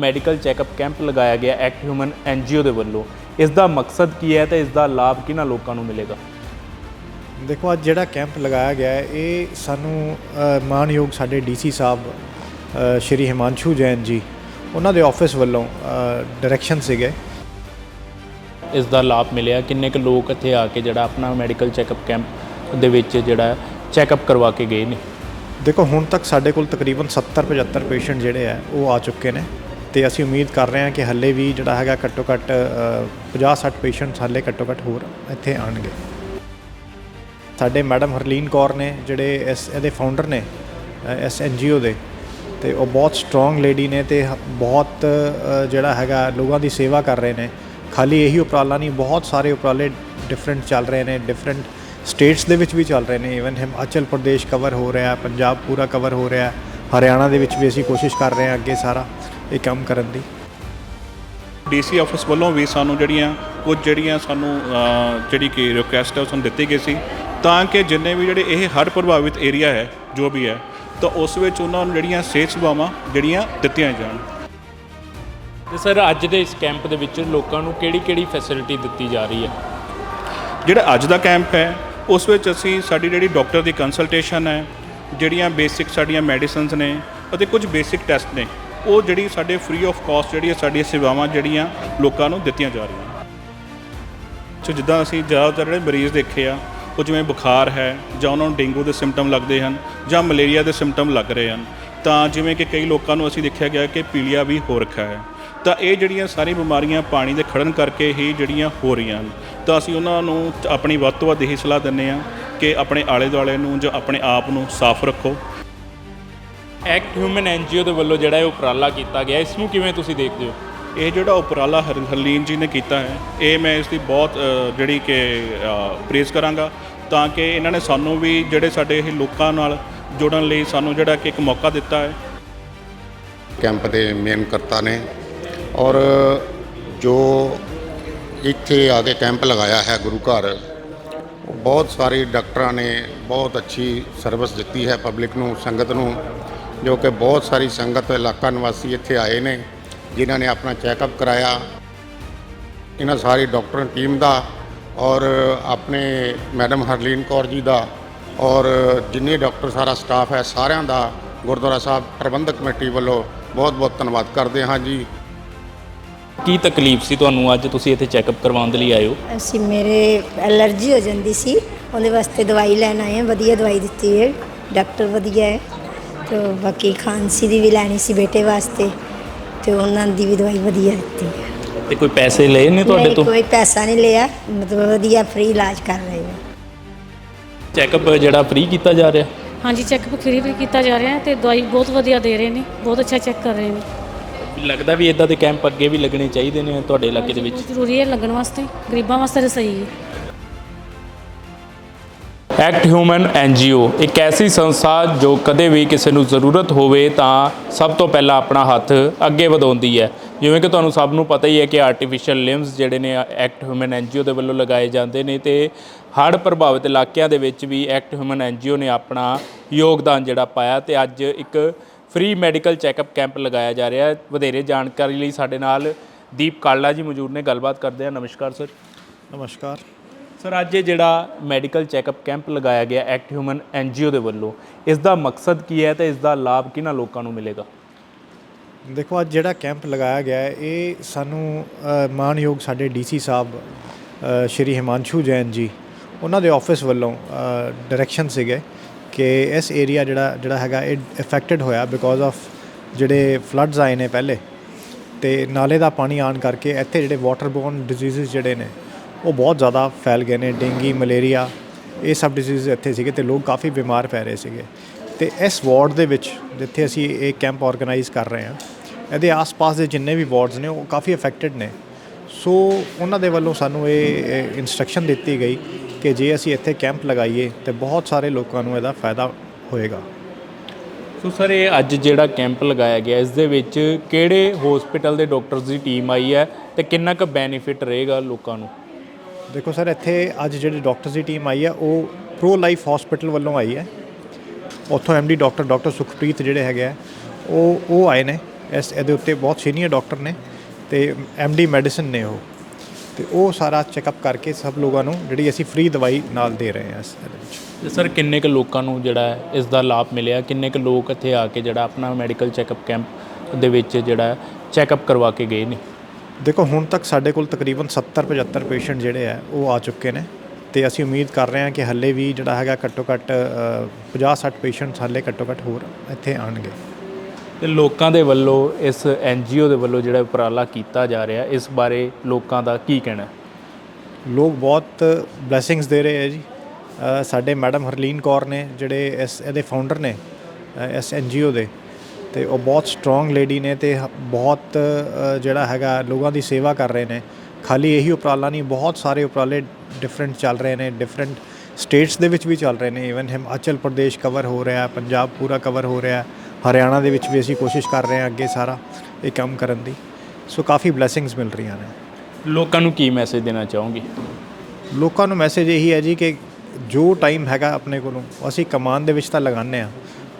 Medical checkup camp ਲਗਾਇਆ ਗਿਆ act human NGO ਦੇ ਵੱਲੋਂ। ਇਸ ਦਾ ਮਕਸਦ ਕੀ ਹੈ ਤੇ ਇਸ ਦਾ ਲਾਭ ਕਿਹਨਾਂ ਲੋਕਾਂ ਨੂੰ ਮਿਲੇਗਾ? ਦੇਖੋ ਅੱਜ ਜਿਹੜਾ ਕੈਂਪ ਲਗਾਇਆ ਗਿਆ ਹੈ ਇਹ ਸਾਨੂੰ ਅ, ਮਾਣਯੋਗ ਸਾਡੇ ਡੀਸੀ ਸਾਹਿਬ ਅ, ਸ਼੍ਰੀ ਹਿਮਾਂਸ਼ੂ ਜੈਨ ਜੀ ਉਹਨਾਂ ਦੇ ਆਫਿਸ ਵੱਲੋਂ ਡਾਇਰੈਕਸ਼ਨ ਸੀਗੇ। ਇਸ ਦਾ ਲਾਭ ਮਿਲਿਆ। ਕਿੰਨੇ ਕੁ ਲੋਕ ਇੱਥੇ ਆ ਕੇ ਜਿਹੜਾ ਆਪਣਾ ਮੈਡੀਕਲ ਚੈੱਕਅਪ ਕੈਂਪ ਦੇ ਵਿੱਚ ਜਿਹੜਾ ਚੈੱਕਅਪ ਕਰਵਾ ਕੇ ਗਏ ਨੇ? ਦੇਖੋ ਹੁਣ ਤੱਕ ਸਾਡੇ ਕੋਲ ਤਕਰੀਬਨ 70 75 ਪੇਸ਼ੈਂਟ ਜਿਹੜੇ ਆ ਉਹ ਆ ਚੁੱਕੇ ਨੇ। ਤੇ ਅਸੀਂ ਉਮੀਦ ਕਰ ਰਹੇ ਹਾਂ ਕਿ ਹੱਲੇ ਵੀ ਜਿਹੜਾ ਹੈਗਾ ਘੱਟੋ ਘੱਟ 50 60 ਪੇਸ਼ੈਂਟਸ ਹੱਲੇ ਘੱਟੋ ਘੱਟ ਹੋਰ ਇੱਥੇ ਆਣਗੇ ਸਾਡੇ ਮੈਡਮ ਹਰਲੀਨ ਕੌਰ ਨੇ ਜਿਹੜੇ ਇਸ ਇਹਦੇ ਫਾਊਂਡਰ ਨੇ ਅ, ਇਸ ਐਨਜੀਓ ਦੇ ਤੇ ਉਹ ਬਹੁਤ ਸਟਰੋਂਗ ਲੇਡੀ ਨੇ ਤੇ ਬਹੁਤ ਜਿਹੜਾ ਹੈਗਾ ਲੋਕਾਂ ਦੀ ਸੇਵਾ ਕਰ ਰਹੇ ਨੇ। ਖਾਲੀ ਇਹੀ ਉਪਰਾਲਾ ਨਹੀਂ ਬਹੁਤ ਸਾਰੇ ਉਪਰਾਲੇ ਡਿਫਰੈਂਟ ਚੱਲ ਰਹੇ ਨੇ ਡਿਫਰੈਂਟ ਸਟੇਟਸ ਦੇ ਵਿੱਚ ਵੀ ਚੱਲ ਰਹੇ ਨੇ। ਇਵਨ ਹਿਮਾਚਲ ਪ੍ਰਦੇਸ਼ ਕਵਰ ਹੋ ਰਿਹਾ ਪੰਜਾਬ ਪੂਰਾ ਕਵਰ ਹੋ ਰਿਹਾ ਹਰਿਆਣਾ ਦੇ ਵਿੱਚ ਵੀ ਅਸੀਂ ਕੋਸ਼ਿਸ਼ ਕਰ ਰਹੇ ਹਾਂ ਅੱਗੇ ਸਾਰਾ। ਇਹ ਕੰਮ ਕਰਨ ਦੀ। ਡੀਸੀ ਆਫਿਸ ਵੱਲੋਂ ਵੀ ਸਾਨੂੰ ਜਿਹੜੀਆਂ ਕੁਝ ਜਿਹੜੀਆਂ ਸਾਨੂੰ ਅ, ਜਿਹੜੀ ਕਿ ਰਿਕੁਐਸਟ ਹੈ ਉਹ ਸਾਨੂੰ ਦਿੱਤੀ ਗਈ ਸੀ। ਤਾਂ ਕਿ ਜਿੰਨੇ ਵੀ ਜਿਹੜੇ ਇਹ ਹੜ੍ਹ ਪ੍ਰਭਾਵਿਤ ਏਰੀਆ ਹੈ ਜੋ ਵੀ ਹੈ ਤਾਂ ਉਸ ਵਿੱਚ ਉਹਨਾਂ ਨੂੰ ਜਿਹੜੀਆਂ ਸਿਹਤ ਸੇਵਾਵਾਂ ਜਿਹੜੀਆਂ ਦਿੱਤੀਆਂ ਜਾਣ। ਤੇ ਸਰ ਅੱਜ ਦੇ ਇਸ ਕੈਂਪ ਦੇ ਵਿੱਚ ਲੋਕਾਂ ਨੂੰ ਕਿਹੜੀ-ਕਿਹੜੀ ਫੈਸਿਲਿਟੀ ਦਿੱਤੀ ਜਾ ਰਹੀ ਹੈ? ਜਿਹੜਾ ਅੱਜ ਦਾ ਕੈਂਪ ਹੈ ਉਸ ਵਿੱਚ ਅਸੀਂ ਸਾਡੀ ਜਿਹੜੀ ਡਾਕਟਰ ਦੀ ਕੰਸਲਟੇਸ਼ਨ ਹੈ ਜਿਹੜੀਆਂ ਬੇਸਿਕ ਸਾਡੀਆਂ ਮੈਡੀਸਿਨਸ ਨੇ ਅਤੇ ਕੁਝ ਬੇਸਿਕ ਟੈਸਟ ਨੇ। ਉਹ ਜਿਹੜੀ ਸਾਡੇ ਫ੍ਰੀ ਆਫ ਕਾਸਟ ਜਿਹੜੀਆਂ ਸਾਡੀਆਂ ਸੇਵਾਵਾਂ ਜਿਹੜੀਆਂ ਲੋਕਾਂ ਨੂੰ ਦਿੱਤੀਆਂ ਜਾ ਰਹੀਆਂ। ਸੋ ਜਿੱਦਾਂ ਅਸੀਂ ਜ਼ਿਆਦਾਤਰ ਜਿਹੜੇ ਮਰੀਜ਼ ਦੇਖੇ ਆ, ਉਹ ਜਿਵੇਂ ਬੁਖਾਰ ਹੈ ਜਾਂ ਉਹਨਾਂ ਨੂੰ ਡੇਂਗੂ ਦੇ ਸਿੰਪਟਮ ਲੱਗਦੇ ਹਨ ਜਾਂ ਮਲੇਰੀਆ ਦੇ ਸਿੰਪਟਮ ਲੱਗ ਰਹੇ ਹਨ, ਤਾਂ ਜਿਵੇਂ ਕਿ ਕਈ ਲੋਕਾਂ ਨੂੰ ਅਸੀਂ ਦੇਖਿਆ ਗਿਆ ਕਿ ਪੀਲੀਆ ਵੀ ਹੋ ਰੱਖਿਆ ਹੈ। ਤਾਂ ਇਹ ਜਿਹੜੀਆਂ ਸਾਰੀਆਂ ਬਿਮਾਰੀਆਂ ਪਾਣੀ ਦੇ ਖੜਨ ਕਰਕੇ ਹੀ ਜਿਹੜੀਆਂ ਹੋ ਰਹੀਆਂ ਹਨ, ਤਾਂ ਅਸੀਂ ਉਹਨਾਂ ਨੂੰ ਆਪਣੀ ਵੱਧ ਤੋਂ ਵੱਧ ਇਹੀ ਸਲਾਹ ਦਿੰਦੇ ਆ ਕਿ ਆਪਣੇ ਆਲੇ ਦੁਆਲੇ ਨੂੰ ਜਾਂ ਆਪਣੇ ਆਪ ਨੂੰ ਸਾਫ਼ ਰੱਖੋ ਐਕਟ ਹਿਊਮਨ ਐਨਜੀਓ ਦੇ ਵੱਲੋਂ ਜਿਹੜਾ ਇਹ ਉਪਰਾਲਾ ਕੀਤਾ ਗਿਆ ਇਸ ਨੂੰ ਕਿਵੇਂ ਤੁਸੀਂ ਦੇਖਦੇ ਹੋ? ਇਹ ਜਿਹੜਾ ਉਪਰਾਲਾ ਹਰ ਹਰਲੀਨ ਜੀ ਨੇ ਕੀਤਾ ਹੈ ਇਹ ਮੈਂ ਇਸ ਦੀ ਬਹੁਤ ਅ, ਜਿਹੜੀ ਕਿ ਪ੍ਰੇਜ਼ ਕਰਾਂਗਾ ਤਾਂ ਕਿ ਇਹਨਾਂ ਨੇ ਸਾਨੂੰ ਵੀ ਜਿਹੜੇ ਸਾਡੇ ਇਹ ਲੋਕਾਂ ਨਾਲ ਜੁੜਨ ਲਈ ਸਾਨੂੰ ਜਿਹੜਾ ਕਿ ਇੱਕ ਮੌਕਾ ਦਿੱਤਾ ਹੈ। ਕੈਂਪ ਦੇ ਮੇਨ ਕਰਤਾ ਨੇ ਔਰ ਜੋ ਇੱਥੇ ਆ ਕੇ ਕੈਂਪ ਲਗਾਇਆ ਹੈ ਗੁਰੂ ਘਰ ਉਹ ਬਹੁਤ ਸਾਰੇ ਡਾਕਟਰਾਂ ਨੇ ਬਹੁਤ ਅੱਛੀ ਸਰਵਿਸ ਦਿੱਤੀ ਹੈ ਪਬਲਿਕ ਨੂੰ ਸੰਗਤ ਨੂੰ। ਜੋ ਕਿ ਬਹੁਤ ਸਾਰੀ ਸੰਗਤ ਇਲਾਕਾ ਨਿਵਾਸੀ ਇੱਥੇ ਆਏ ਨੇ ਜਿਨ੍ਹਾਂ ਨੇ ਆਪਣਾ ਚੈੱਕਅਪ ਕਰਾਇਆ। ਇਹਨਾਂ ਸਾਰੀ ਡਾਕਟਰ ਟੀਮ ਦਾ ਔਰ ਆਪਣੇ ਮੈਡਮ ਹਰਲੀਨ ਕੌਰ ਜੀ ਦਾ ਔਰ ਜਿੰਨੇ ਡਾਕਟਰ ਸਾਰਾ ਸਟਾਫ ਹੈ ਸਾਰਿਆਂ ਦਾ ਗੁਰਦੁਆਰਾ ਸਾਹਿਬ ਪ੍ਰਬੰਧਕ ਕਮੇਟੀ ਵੱਲੋਂ ਬਹੁਤ ਬਹੁਤ ਧੰਨਵਾਦ ਕਰਦੇ ਹਾਂ ਜੀ। ਕੀ ਤਕਲੀਫ ਸੀ ਤੁਹਾਨੂੰ ਅੱਜ ਤੁਸੀਂ ਇੱਥੇ ਚੈੱਕਅਪ ਕਰਵਾਉਣ ਦੇ ਲਈ ਆਏ ਹੋ? ਅਸੀਂ ਮੇਰੇ ਐਲਰਜੀ ਹੋ ਜਾਂਦੀ ਸੀ ਉਹਦੇ ਵਾਸਤੇ ਦਵਾਈ ਲੈਣ ਆਏ ਹਾਂ ਵਧੀਆ ਦਵਾਈ ਦਿੱਤੀ ਹੈ ਡਾਕਟਰ ਵਧੀਆ ਹੈ। ਤੇ ਬਾਕੀ ਖਾਂਸੀ ਦੀ ਵੀ ਲੈਣੀ ਸੀ ਬੇਟੇ ਵਾਸਤੇ ਤੇ ਉਹਨਾਂ ਦੀ ਵੀ ਦਵਾਈ ਵਧੀਆ ਦਿੱਤੀ ਹੈ ਤੇ ਕੋਈ ਪੈਸੇ ਲਏ ਨੇ ਤੁਹਾਡੇ ਨਹੀਂ, ਤੋਂ? ਕੋਈ ਪੈਸਾ ਨਹੀਂ ਲਿਆ। ਮਤਲਬ ਵਧੀਆ ਫ੍ਰੀ ਇਲਾਜ ਕਰ ਰਹੇ ਹਾਂ ਚੈੱਕਅਪ ਜਿਹੜਾ ਫ੍ਰੀ ਕੀਤਾ ਜਾ ਰਿਹਾ? ਹਾਂਜੀ ਚੈੱਕਅਪ ਫ੍ਰੀ ਵੀ ਕੀਤਾ ਜਾ ਰਿਹਾ ਹੈ ਤੇ ਦਵਾਈ ਬਹੁਤ ਵਧੀਆ ਦੇ ਰਹੇ ਨੇ। ਬਹੁਤ ਅੱਛਾ ਚੈੱਕ ਕਰ ਰਹੇ ਨੇ। ਲੱਗਦਾ ਵੀ ਇਦਾਂ ਦੇ ਕੈਂਪ ਅੱਗੇ ਵੀ ਲੱਗਣੇ ਚਾਹੀਦੇ ਨੇ ਤੁਹਾਡੇ ਇਲਾਕੇ ਦੇ ਵਿੱਚ? ਬਹੁਤ ਜ਼ਰੂਰੀ ਹੈ ਲੱਗਣ ਵਾਸਤੇ। ਗਰੀਬਾਂ ਵਾਸਤੇ ਤਾਂ ਸਹੀ ਹੈ। ਐਕਟ ਹਿਊਮਨ ਐਨਜੀਓ ਇੱਕ ਐਸੀ ਸੰਸਥਾ ਜੋ ਕਦੇ ਵੀ ਕਿਸੇ ਨੂੰ ਜ਼ਰੂਰਤ ਹੋਵੇ ਤਾਂ ਸਭ ਤੋਂ ਪਹਿਲਾਂ ਆਪਣਾ ਹੱਥ ਅੱਗੇ ਵਧਾਉਂਦੀ ਹੈ। ਜਿਵੇਂ ਕਿ ਤੁਹਾਨੂੰ ਸਭ ਨੂੰ ਪਤਾ ਹੀ ਹੈ ਕਿ ਆਰਟੀਫੀਸ਼ੀਅਲ ਲਿੰਬਸ ਜਿਹੜੇ ਨੇ ਐਕਟ ਹਿਊਮਨ ਐਨਜੀਓ ਦੇ ਵੱਲੋਂ ਲਗਾਏ ਜਾਂਦੇ ਨੇ ਤੇ ਹੜ੍ਹ ਪ੍ਰਭਾਵਿਤ ਇਲਾਕਿਆਂ ਦੇ ਵਿੱਚ ਵੀ ਐਕਟ ਹਿਊਮਨ ਐਨਜੀਓ ਨੇ ਆਪਣਾ ਯੋਗਦਾਨ ਜਿਹੜਾ ਪਾਇਆ ਤੇ ਅੱਜ ਇੱਕ ਫ੍ਰੀ ਮੈਡੀਕਲ ਚੈੱਕਅਪ ਕੈਂਪ ਲਗਾਇਆ ਜਾ ਰਿਹਾ ਹੈ। ਵਧੇਰੇ ਜਾਣਕਾਰੀ ਲਈ ਸਾਡੇ ਨਾਲ ਦੀਪ ਕਾਲਾ ਜੀ ਮੌਜੂਦ ਨੇ। ਗੱਲਬਾਤ ਕਰਦੇ ਹਾਂ। ਨਮਸਕਾਰ, ਸਰ। ਨਮਸਕਾਰ। ਸਰ ਅੱਜ ਇਹ ਜਿਹੜਾ ਮੈਡੀਕਲ ਚੈੱਕਅਪ ਕੈਂਪ ਲਗਾਇਆ ਗਿਆ ਐਕਟ ਹਿਊਮਨ ਐਨਜੀਓ ਦੇ ਵੱਲੋਂ ਇਸ ਦਾ ਮਕਸਦ ਕੀ ਹੈ ਤੇ ਇਸ ਦਾ ਲਾਭ ਕਿਹਨਾਂ ਲੋਕਾਂ ਨੂੰ ਮਿਲੇਗਾ? ਦੇਖੋ ਅੱਜ ਜਿਹੜਾ ਕੈਂਪ ਲਗਾਇਆ ਗਿਆ ਹੈ ਇਹ ਸਾਨੂੰ ਅ, ਮਾਣਯੋਗ ਸਾਡੇ ਡੀਸੀ ਸਾਹਿਬ ਸ਼੍ਰੀ ਹਿਮਾਂਸ਼ੂ ਜੈਨ ਜੀ ਉਹਨਾਂ ਦੇ ਆਫਿਸ ਵੱਲੋਂ ਡਾਇਰੈਕਸ਼ਨ ਸੀਗੇ ਕਿ ਇਸ ਏਰੀਆ ਜਿਹੜਾ ਜਿਹੜਾ ਹੈਗਾ ਇਹ ਇਫੈਕਟਡ ਹੋਇਆ ਬਿਕੋਜ਼ ਆਫ ਜਿਹੜੇ ਫਲੱਡਸ ਆਏ ਨੇ ਪਹਿਲੇ ਤੇ ਨਾਲੇ ਦਾ ਪਾਣੀ ਆਣ ਕਰਕੇ ਇੱਥੇ ਜਿਹੜੇ ਵਾਟਰਬੋਰਨ ਡਿਜ਼ੀਜ਼ਸ ਜਿਹੜੇ ਨੇ ਉਹ ਬਹੁਤ ਜ਼ਿਆਦਾ ਫੈਲ ਗਏ ਨੇ, ਡੇਂਗੀ, ਮਲੇਰੀਆ, ਇਹ ਸਭ ਡਿਜ਼ੀਜ਼ ਇੱਥੇ ਸੀਗੇ ਤੇ ਲੋਕ ਕਾਫੀ ਬਿਮਾਰ ਪੈ ਰਹੇ ਸੀਗੇ। ਤੇ ਇਸ ਵਾਰਡ ਦੇ ਵਿੱਚ ਜਿੱਥੇ ਅਸੀਂ ਇਹ ਕੈਂਪ ਆਰਗੇਨਾਈਜ਼ ਕਰ ਰਹੇ ਹਾਂ, ਇਹਦੇ ਆਸ-ਪਾਸ ਦੇ ਜਿੰਨੇ ਵੀ ਵਾਰਡਸ ਨੇ ਉਹ ਕਾਫੀ ਅਫੈਕਟਡ ਨੇ। ਸੋ ਉਹਨਾਂ ਦੇ ਵੱਲੋਂ ਸਾਨੂੰ ਇਹ ਇਨਸਟਰਕਸ਼ਨ ਦਿੱਤੀ ਗਈ ਕਿ ਜੇ ਅਸੀਂ ਇੱਥੇ ਕੈਂਪ ਲਗਾਈਏ ਤੇ ਬਹੁਤ ਸਾਰੇ ਲੋਕਾਂ ਨੂੰ ਇਹਦਾ ਫਾਇਦਾ ਹੋਏਗਾ। ਸੋ ਸਰ ਇਹ ਅੱਜ ਜਿਹੜਾ ਕੈਂਪ ਲਗਾਇਆ ਗਿਆ, ਇਸ ਦੇ ਵਿੱਚ ਕਿਹੜੇ ਹਸਪੀਟਲ ਦੇ ਡਾਕਟਰਸ ਦੀ ਟੀਮ ਆਈ ਹੈ ਤੇ ਕਿੰਨਾ ਕੁ ਬੈਨੀਫਿਟ ਰਹੇਗਾ ਲੋਕਾਂ ਨੂੰ? ਦੇਖੋ ਸਰ, ਇੱਥੇ ਅੱਜ ਜਿਹੜੀ ਡਾਕਟਰਸ ਦੀ ਟੀਮ ਆਈ ਹੈ ਉਹ ਪ੍ਰੋ ਲਾਈਫ ਹਸਪੀਟਲ ਵੱਲੋਂ ਆਈ ਹੈ। ਉੱਥੋਂ ਐਮਡੀ ਡਾਕਟਰ ਡਾਕਟਰ ਸੁਖਪ੍ਰੀਤ ਜਿਹੜੇ ਹੈਗੇ ਆ, ਉਹ ਉਹ ਆਏ ਨੇ। ਇਸ, ਇਹਦੇ ਉੱਤੇ ਬਹੁਤ ਸੀਨੀਅਰ ਡਾਕਟਰ ਨੇ ਤੇ ਡੀ ਮੈਡੀਸਨ ਨੇ ਉਹ। ਤੇ ਉਹ ਸਾਰਾ ਚੈੱਕਅਪ ਕਰਕੇ ਸਭ ਲੋਕਾਂ ਨੂੰ ਜਿਹੜੀ ਅਸੀਂ ਫ੍ਰੀ ਦਵਾਈ ਨਾਲ ਦੇ ਰਹੇ ਹਾਂ ਇਸ ਇਹਦੇ ਵਿੱਚ। ਸਰ, ਕਿੰਨੇ ਕੁ ਲੋਕਾਂ ਨੂੰ ਜਿਹੜਾ ਇਸ ਦਾ ਲਾਭ ਮਿਲਿਆ? ਕਿੰਨੇ ਕੁ ਲੋਕ ਇੱਥੇ ਆ ਕੇ ਜਿਹੜਾ ਆਪਣਾ ਮੈਡੀਕਲ ਚੈੱਕਅਪ ਕੈਂਪ ਦੇ ਵਿੱਚ ਜਿਹੜਾ ਚੈੱਕਅਪ ਕਰਵਾ ਕੇ ਗਏ ਨੇ? ਦੇਖੋ ਹੁਣ ਤੱਕ ਸਾਡੇ ਕੋਲ ਤਕਰੀਬਨ 70 75 ਪੇਸ਼ੈਂਟ ਜਿਹੜੇ ਆ ਉਹ ਆ ਚੁੱਕੇ ਨੇ ਤੇ ਅਸੀਂ ਉਮੀਦ ਕਰ ਰਹੇ ਹਾਂ ਕਿ ਹੱਲੇ ਵੀ ਜਿਹੜਾ ਹੈਗਾ ਘੱਟੋ ਘੱਟ 50 60 ਪੇਸ਼ੈਂਟਸ ਹੱਲੇ ਘੱਟੋ ਘੱਟ ਹੋਰ ਇੱਥੇ ਆਣਗੇ ਤੇ ਲੋਕਾਂ ਦੇ ਵੱਲੋਂ ਇਸ ਐਨਜੀਓ ਦੇ ਵੱਲੋਂ ਜਿਹੜਾ ਉਪਰਾਲਾ ਕੀਤਾ ਜਾ ਰਿਹਾ ਇਸ ਬਾਰੇ ਲੋਕਾਂ ਦਾ ਕੀ ਕਹਿਣਾ? ਲੋਕ ਬਹੁਤ ਬਲੇਸਿੰਗਸ ਦੇ ਰਹੇ ਹੈ ਜੀ ਸਾਡੇ ਮੈਡਮ ਹਰਲੀਨ ਕੌਰ ਨੇ ਜਿਹੜੇ ਇਸ ਇਹਦੇ ਫਾਊਂਡਰ ਨੇ ਇਸ ਐਨਜੀਓ ਦੇ ਤੇ ਉਹ ਬਹੁਤ ਸਟਰੋਂਗ ਲੇਡੀ ਨੇ ਤੇ ਬਹੁਤ ਜਿਹੜਾ ਹੈਗਾ ਲੋਕਾਂ ਦੀ ਸੇਵਾ ਕਰ ਰਹੇ ਨੇ। ਖਾਲੀ ਇਹੀ ਉਪਰਾਲਾ ਨਹੀਂ ਬਹੁਤ ਸਾਰੇ ਉਪਰਾਲੇ ਡਿਫਰੈਂਟ ਚੱਲ ਰਹੇ ਨੇ ਡਿਫਰੈਂਟ ਸਟੇਟਸ ਦੇ ਵਿੱਚ ਵੀ ਚੱਲ ਰਹੇ ਨੇ। ਇਵਨ ਹਿਮਾਚਲ ਪ੍ਰਦੇਸ਼ ਕਵਰ ਹੋ ਰਿਹਾ ਪੰਜਾਬ ਪੂਰਾ ਕਵਰ ਹੋ ਰਿਹਾ ਹਰਿਆਣਾ ਦੇ ਵਿੱਚ ਵੀ ਅਸੀਂ ਕੋਸ਼ਿਸ਼ ਕਰ ਰਹੇ ਹਾਂ ਅੱਗੇ ਸਾਰਾ ਇਹ ਕੰਮ ਕਰਨ ਦੀ। ਸੋ ਕਾਫੀ ਬਲੇਸਿੰਗਸ ਮਿਲ ਰਹੀਆਂ ਨੇ। ਲੋਕਾਂ ਨੂੰ ਕੀ ਮੈਸੇਜ ਦੇਣਾ ਚਾਹੋਗੇ? ਲੋਕਾਂ ਨੂੰ ਮੈਸੇਜ ਇਹੀ ਹੈ ਜੀ ਕਿ ਜੋ ਟਾਈਮ ਹੈਗਾ ਆਪਣੇ ਕੋਲੋਂ ਅਸੀਂ ਕਮਾਨ ਦੇ ਵਿੱਚ ਤਾਂ ਲਗਾਉਂਦੇ ਆ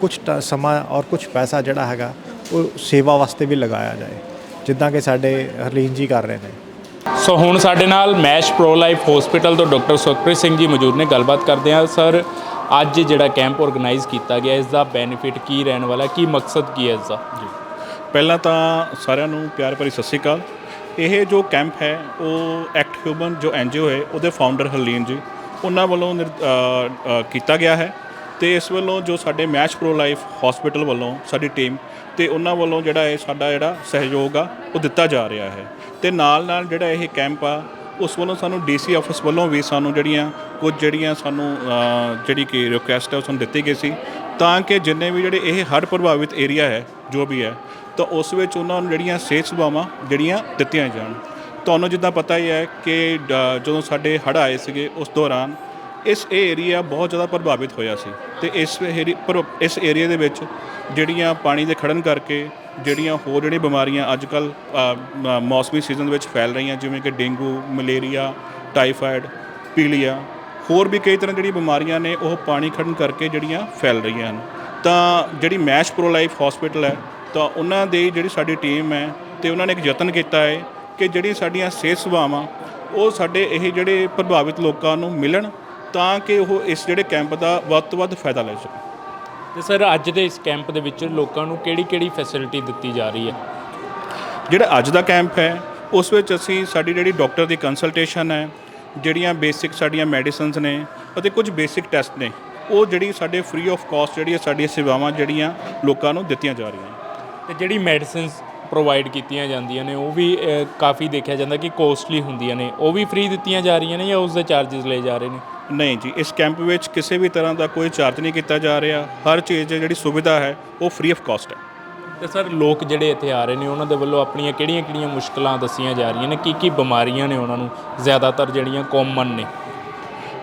ਕੁਝ ਸਮਾਂ ਔਰ ਕੁਝ ਪੈਸਾ ਜਿਹੜਾ ਹੈਗਾ ਉਹ ਸੇਵਾ ਵਾਸਤੇ ਵੀ ਲਗਾਇਆ ਜਾਏ ਜਿੱਦਾਂ ਕਿ ਸਾਡੇ ਹਰਲੀਨ ਜੀ ਕਰ ਰਹੇ ਨੇ। ਸੋ ਹੁਣ ਸਾਡੇ ਨਾਲ ਮੈਸ਼ ਪ੍ਰੋ ਲਾਈਫ ਹਸਪੀਟਲ ਤੋਂ ਡਾਕਟਰ ਸੁਖਪ੍ਰੀਤ ਸਿੰਘ ਜੀ ਮੌਜੂਦ ਨੇ ਗੱਲਬਾਤ ਕਰਦੇ ਹਾਂ। ਸਰ ਅੱਜ ਜਿਹੜਾ ਕੈਂਪ ਆਰਗੇਨਾਈਜ਼ ਕੀਤਾ ਗਿਆ ਇਸ ਦਾ ਬੈਨੀਫਿਟ ਕੀ ਰਹਿਣ ਵਾਲਾ ਕੀ ਮਕਸਦ ਕੀ ਹੈ ਇਸ ਦਾ? ਜੀ। ਪਹਿਲਾਂ ਤਾਂ ਸਾਰਿਆਂ ਨੂੰ ਪਿਆਰ ਭਰੀ ਸਤਿ ਸ਼੍ਰੀ ਅਕਾਲ। ਇਹ ਜੋ ਕੈਂਪ ਹੈ ਉਹ ਐਕਟ ਹਿਊਮਨ ਜੋ ਐਨਜੀਓ ਹੈ ਉਹਦੇ ਫਾਊਂਡਰ ਹਰਲੀਨ ਜੀ ਉਹਨਾਂ ਵੱਲੋਂ ਕੀਤਾ ਗਿਆ ਹੈ। ਤੇ ਇਸ ਵੱਲੋਂ ਜੋ ਸਾਡੇ ਮੈਚ ਪ੍ਰੋ ਲਾਈਫ ਹਸਪੀਟਲ ਵੱਲੋਂ ਸਾਡੀ ਟੀਮ ਤੇ ਉਹਨਾਂ ਵੱਲੋਂ ਜਿਹੜਾ ਇਹ ਸਾਡਾ ਜਿਹੜਾ ਸਹਿਯੋਗ ਆ, ਉਹ ਦਿੱਤਾ ਜਾ ਰਿਹਾ ਹੈ। ਤੇ ਨਾਲ ਨਾਲ ਜਿਹੜਾ ਇਹ ਕੈਂਪ ਆ, ਉਸ ਵੱਲੋਂ ਸਾਨੂੰ ਡੀਸੀ ਆਫਿਸ ਵੱਲੋਂ ਵੀ ਸਾਨੂੰ ਜਿਹੜੀਆਂ, ਕੁਝ ਜਿਹੜੀਆਂ ਸਾਨੂੰ ਜਿਹੜੀ ਕਿ ਰਿਕੁਐਸਟ ਹੈ ਉਹ ਸਾਨੂੰ ਦਿੱਤੀ ਗਈ ਸੀ। ਤਾਂ ਕਿ ਜਿੰਨੇ ਵੀ ਜਿਹੜੇ ਇਹ ਹੜ੍ਹ ਪ੍ਰਭਾਵਿਤ ਏਰੀਆ ਹੈ, ਜੋ ਵੀ ਹੈ, ਤਾਂ ਉਸ ਵਿੱਚ ਉਹਨਾਂ ਨੂੰ ਜਿਹੜੀਆਂ ਸਿਹਤ ਸੇਵਾਵਾਂ ਜਿਹੜੀਆਂ ਦਿੱਤੀਆਂ ਜਾਣ। ਤੁਹਾਨੂੰ ਜਿੱਦਾਂ ਪਤਾ ਹੀ ਹੈ ਕਿ ਡ- ਜਦੋਂ ਸਾਡੇ ਹੜ੍ਹ ਆਏ ਸੀਗੇ, ਉਸ ਦੌਰਾਨ ਇਸ ਇਹ ਏਰੀਆ ਬਹੁਤ ਜ਼ਿਆਦਾ ਪ੍ਰਭਾਵਿਤ ਹੋਇਆ ਸੀ ਤੇ ਇਸ ਏਰੀ- ਪਰ ਇਸ ਏਰੀਆ ਦੇ ਵਿੱਚ ਜਿਹੜੀਆਂ ਪਾਣੀ ਦੇ ਖੜਨ ਕਰਕੇ ਜਿਹੜੀਆਂ ਹੋਰ ਜਿਹੜੀਆਂ ਬਿਮਾਰੀਆਂ ਅੱਜ ਕੱਲ ਮੌਸਮੀ ਸੀਜ਼ਨ ਵਿੱਚ ਫੈਲ ਰਹੀਆਂ, ਜਿਵੇਂ ਕਿ ਡੇਂਗੂ, ਮਲੇਰੀਆ, ਟਾਈਫਾਇਡ, ਪੀਲੀਆ, ਹੋਰ ਵੀ ਕਈ ਤਰ੍ਹਾਂ ਜਿਹੜੀਆਂ ਬਿਮਾਰੀਆਂ ਨੇ, ਉਹ ਪਾਣੀ ਖੜਨ ਕਰਕੇ ਜਿਹੜੀਆਂ ਫੈਲ ਰਹੀਆਂ ਹਨ। ਤਾਂ ਜਿਹੜੀ ਮੈਸ਼ ਪ੍ਰੋ ਲਾਈਫ ਹਸਪੀਟਲ ਹੈ, ਤਾਂ ਉਹਨਾਂ ਦੀ ਜਿਹੜੀ ਸਾਡੀ ਟੀਮ ਹੈ ਤੇ ਉਹਨਾਂ ਨੇ ਇੱਕ ਯਤਨ ਕੀਤਾ ਹੈ ਕਿ ਜਿਹੜੀ ਸਾਡੀਆਂ ਸਿਹਤ ਸੇਵਾਵਾਂ, ਉਹ ਸਾਡੇ ਇਹ ਜਿਹੜੇ ਪ੍ਰਭਾਵਿਤ ਲੋਕਾਂ ਨੂੰ ਮਿਲਣ ਤਾਂ ਕਿ ਉਹ ਇਸ ਜਿਹੜੇ ਕੈਂਪ ਦਾ ਵੱਧ ਤੋਂ ਵੱਧ ਫਾਇਦਾ ਲੈ ਸਕਣ। ਤੇ ਸਰ ਅੱਜ ਦੇ ਇਸ ਕੈਂਪ ਦੇ ਵਿੱਚ ਲੋਕਾਂ ਨੂੰ ਕਿਹੜੀ ਕਿਹੜੀ ਫੈਸਿਲਿਟੀ ਦਿੱਤੀ ਜਾ ਰਹੀ ਹੈ? ਜਿਹੜਾ ਅੱਜ ਦਾ ਕੈਂਪ ਹੈ ਉਸ ਵਿੱਚ ਅਸੀਂ ਸਾਡੀ ਜਿਹੜੀ ਡਾਕਟਰ ਦੀ ਕੰਸਲਟੇਸ਼ਨ ਹੈ ਜਿਹੜੀਆਂ ਬੇਸਿਕ ਸਾਡੀਆਂ ਮੈਡੀਸਿਨਸ ਨੇ ਅਤੇ ਕੁਝ ਬੇਸਿਕ ਟੈਸਟ ਨੇ ਉਹ ਜਿਹੜੀ ਸਾਡੇ ਫ੍ਰੀ ਆਫ ਕਾਸਟ ਜਿਹੜੀਆਂ ਸਾਡੀਆਂ ਸੇਵਾਵਾਂ ਜਿਹੜੀਆਂ ਲੋਕਾਂ ਨੂੰ ਦਿੱਤੀਆਂ ਜਾ ਰਹੀਆਂ ਤੇ ਜਿਹੜੀ ਮੈਡੀਸਿਨਸ ਪ੍ਰੋਵਾਈਡ ਕੀਤੀਆਂ ਜਾਂਦੀਆਂ ਨੇ ਉਹ ਵੀ ਕਾਫੀ ਦੇਖਿਆ ਜਾਂਦਾ ਕਿ ਕੋਸਟਲੀ ਹੁੰਦੀਆਂ ਨੇ ਉਹ ਵੀ ਫ੍ਰੀ ਦਿੱਤੀਆਂ ਜਾ ਰਹੀਆਂ ਨੇ ਜਾਂ ਉਸ ਦੇ ਚਾਰजेस ਲਏ ਜਾ ਰਹੇ ਨੇ? ਨਹੀਂ ਜੀ ਇਸ ਕੈਂਪ ਵਿੱਚ ਕਿਸੇ ਵੀ ਤਰ੍ਹਾਂ ਦਾ ਕੋਈ ਚਾਰਜ ਨਹੀਂ ਕੀਤਾ ਜਾ ਰਿਹਾ। ਹਰ ਚੀਜ਼ ਦੀ ਜਿਹੜੀ ਸੁਵਿਧਾ ਹੈ ਉਹ ਫ੍ਰੀ ਆਫ ਕਾਸਟ ਹੈ। ਤੇ ਸਰ ਲੋਕ ਜਿਹੜੇ ਇੱਥੇ ਆ ਰਹੇ ਨੇ ਉਹਨਾਂ ਦੇ ਵੱਲੋਂ ਆਪਣੀਆਂ ਕਿਹੜੀਆਂ-ਕਿਹੜੀਆਂ ਮੁਸ਼ਕਲਾਂ ਦੱਸੀਆਂ ਜਾ ਰਹੀਆਂ ਨੇ? ਕੀ ਕੀ ਬਿਮਾਰੀਆਂ ਨੇ ਉਹਨਾਂ ਨੂੰ? ਜ਼ਿਆਦਾਤਰ ਜਿਹੜੀਆਂ ਕਾਮਨ ਨੇ।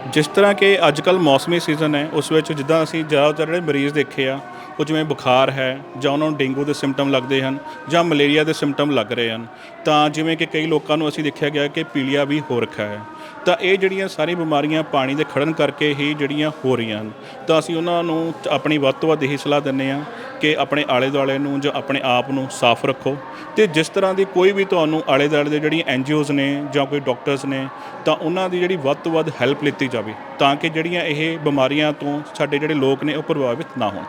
ਜਿਸ ਤਰ੍ਹਾਂ ਕਿ ਅੱਜ ਕੱਲ ਮੌਸਮੀ ਸੀਜ਼ਨ ਹੈ ਉਸ ਵਿੱਚ ਜਿੱਦਾਂ ਅਸੀਂ ਜ਼ਿਆਦਾਤਰ ਜਿਹੜੇ ਮਰੀਜ਼ ਦੇਖੇ ਆ ਉਹ ਜਿਵੇਂ ਬੁਖਾਰ ਹੈ ਜਾਂ ਉਹਨਾਂ ਨੂੰ ਡੇਂਗੂ ਦੇ ਸਿੰਪਟਮ ਲੱਗਦੇ ਹਨ ਜਾਂ ਮਲੇਰੀਆ ਦੇ ਸਿੰਪਟਮ ਲੱਗ ਰਹੇ ਹਨ। ਤਾਂ ਜਿਵੇਂ ਕਿ ਕਈ ਲੋਕਾਂ ਨੂੰ ਅਸੀਂ ਦੇਖਿਆ ਗਿਆ ਕਿ ਪੀਲੀਆ ਵੀ ਹੋ ਰੱਖਿਆ ਹੈ। ਤਾਂ ਇਹ ਜਿਹੜੀਆਂ ਸਾਰੀਆਂ ਬਿਮਾਰੀਆਂ ਪਾਣੀ ਦੇ ਖੜਨ ਕਰਕੇ ਹੀ ਜਿਹੜੀਆਂ ਹੋ ਰਹੀਆਂ ਹਨ, ਤਾਂ ਅਸੀਂ ਉਹਨਾਂ ਨੂੰ ਆਪਣੀ ਵੱਧ ਤੋਂ ਵੱਧ ਇਹੀ ਸਲਾਹ ਦਿੰਦੇ ਆ ਕਿ ਆਪਣੇ ਆਲੇ ਦੁਆਲੇ ਨੂੰ ਜਾਂ ਆਪਣੇ ਆਪ ਨੂੰ ਸਾਫ਼ ਰੱਖੋ ਤੇ ਜਿਸ ਤਰ੍ਹਾਂ ਦੀ ਕੋਈ ਵੀ ਤੁਹਾਨੂੰ ਆਲੇ ਦੁਆਲੇ ਦੇ ਜਿਹੜੀਆਂ ਐਨਜੀਓਜ਼ ਨੇ ਜਾਂ ਕੋਈ ਡਾਕਟਰਸ ਨੇ, ਤਾਂ ਉਹਨਾਂ ਦੀ ਜਿਹੜੀ ਵੱਧ ਤੋਂ ਵੱਧ ਹੈਲਪ ਲਿੱਤੀ ਜਾਵੇ ਤਾਂ ਕਿ ਜਿਹੜੀਆਂ ਇਹ ਬਿਮਾਰੀਆਂ ਤੋਂ ਸਾਡੇ ਜਿਹੜੇ ਲੋਕ ਨੇ ਉਹ ਪ੍ਰਭਾਵਿਤ ਨਾ ਹੋਣ।